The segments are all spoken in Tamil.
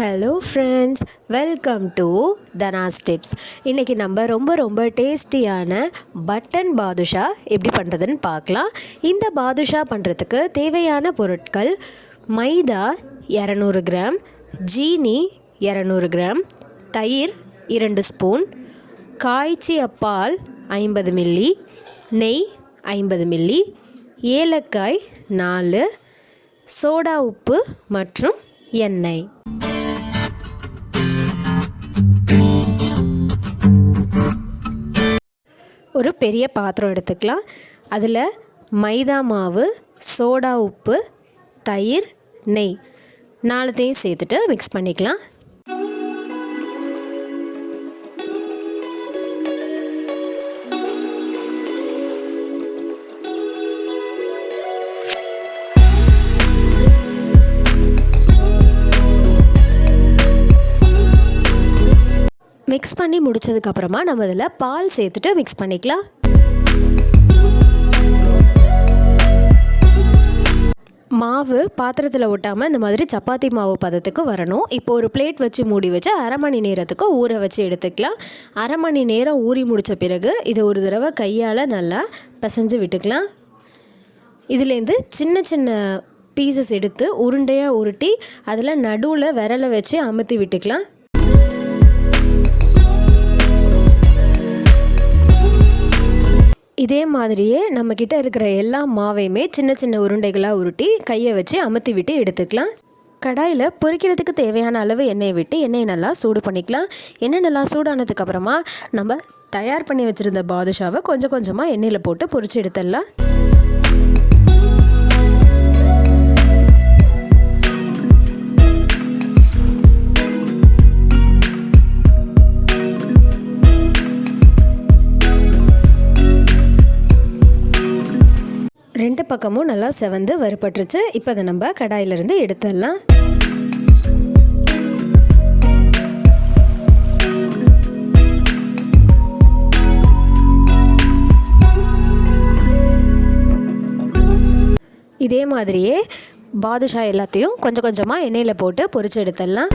Hello friends welcome to Dhana's tips இன்றைக்கி நம்ம ரொம்ப ரொம்ப டேஸ்டியான பட்டன் பாதுஷா எப்படி பண்ணுறதுன்னு பார்க்கலாம். இந்த பாதுஷா பண்ணுறதுக்கு தேவையான பொருட்கள் மைதா இரநூறு கிராம் ஜீனி இரநூறு கிராம் தயிர் இரண்டு ஸ்பூன் காய்ச்சிய பால் ஐம்பது மில்லி நெய் ஐம்பது மில்லி ஏலக்காய் நாலு சோடா உப்பு மற்றும் எண்ணெய். ஒரு பெரிய பாத்திரம் எடுத்துக்கலாம். அதில் மைதா மாவு சோடா உப்பு தயிர் நெய். நாலுத்தையும் சேர்த்துட்டு மிக்ஸ் பண்ணிக்கலாம். மிக்ஸ் பண்ணி முடிச்சதுக்கப்புறமா நம்ம இதில் பால் சேர்த்துட்டு மிக்ஸ் பண்ணிக்கலாம். மாவு பாத்திரத்தில் ஒட்டாமல் இந்த மாதிரி சப்பாத்தி மாவு பதத்துக்கு வரணும். இப்போ ஒரு பிளேட் வச்சு மூடி வச்சு அரை மணி நேரத்துக்கு ஊற வச்சு எடுத்துக்கலாம். அரை மணி நேரம் ஊறி முடித்த பிறகு இதை ஒரு தடவை கையால் நல்லா பிசைஞ்சு விட்டுக்கலாம். இதுலேருந்து சின்ன சின்ன பீசஸ் எடுத்து உருண்டையாக உருட்டி அதில் நடுவில் விரலை வச்சு அமுத்தி விட்டுக்கலாம். இதே மாதிரியே நம்மக்கிட்ட இருக்கிற எல்லா மாவையுமே சின்ன சின்ன உருண்டைகளாக உருட்டி கையை வச்சு அமுத்தி விட்டு எடுத்துக்கலாம். கடாயில் பொரிக்கிறதுக்கு தேவையான அளவு எண்ணெயை விட்டு எண்ணெயை நல்லா சூடு பண்ணிக்கலாம். எண்ணெய் நல்லா சூடானதுக்கப்புறமா நம்ம தயார் பண்ணி வச்சுருந்த பாதுஷாவை கொஞ்சம் கொஞ்சமாக எண்ணெயில் போட்டு பொரிச்சு எடுத்துடலாம். ரெண்டு பக்கமும் நல்லா செவந்து வறுபட்டுருச்சு. இப்போ அதை நம்ம கடாயிலிருந்து எடுத்துடலாம். இதே மாதிரியே பாதுஷா எல்லாத்தையும் கொஞ்சம் கொஞ்சமாக எண்ணெயில் போட்டு பொரிச்சு எடுத்துடலாம்.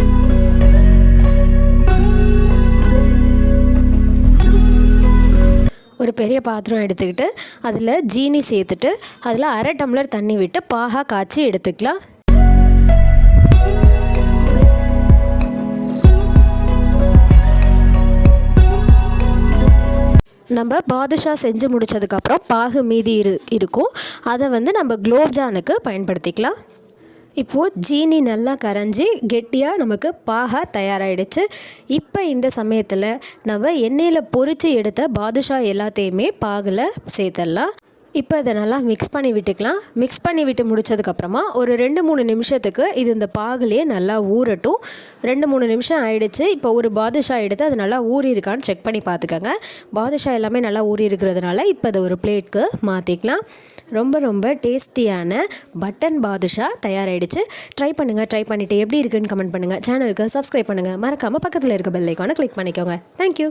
ஒரு பெரிய பாத்திரம் எடுத்துக்கிட்டு அதில் ஜீனி சேர்த்துட்டு அதில் அரை டம்ளர் தண்ணி விட்டு பாகா காய்ச்சி எடுத்துக்கலாம். நம்ம பாதுஷா செஞ்சு முடித்ததுக்கப்புறம் பாகு மீதி இரு இருக்கும். அதை வந்து நம்ம குலோப்ஜானுக்கு பயன்படுத்திக்கலாம். இப்போது ஜீனி நல்லா கரைஞ்சி கெட்டியாக நமக்கு பாகா தயாராகிடுச்சு இப்போ இந்த சமயத்தில் நம்ம எண்ணெயில் பொரித்து எடுத்த பாதுஷா எல்லாத்தையுமே பாகில் சேர்த்துடலாம். இப்போ இதை நல்லா மிக்ஸ் பண்ணி விட்டுக்கலாம். மிக்ஸ் பண்ணி விட்டு முடிச்சதுக்கப்புறமா ஒரு ரெண்டு மூணு நிமிஷத்துக்கு இது இந்த பாகுலேயே நல்லா ஊறட்டும். ரெண்டு மூணு நிமிஷம் ஆயிடுச்சு. இப்போ ஒரு பாதுஷா எடுத்து அது நல்லா ஊறி இருக்கான்னு செக் பண்ணி பார்த்துக்கோங்க. பாதுஷா எல்லாமே நல்லா ஊறி இருக்கிறதுனால இப்போ அதை ஒரு பிளேட்க்கு மாற்றிக்கலாம் ரொம்ப ரொம்ப டேஸ்டியான பட்டன் பாதுஷா தயாராகிடுச்சு ட்ரை பண்ணுங்கள் ட்ரை பண்ணிவிட்டு எப்படி இருக்குன்னு கமெண்ட் பண்ணுங்கள் சேனலுக்கு சப்ஸ்கிரைப் பண்ணுங்கள் மறக்காமல் பக்கத்தில் இருக்க பெல் ஐக்கானை கிளிக் பண்ணிக்கோங்க. தேங்க்யூ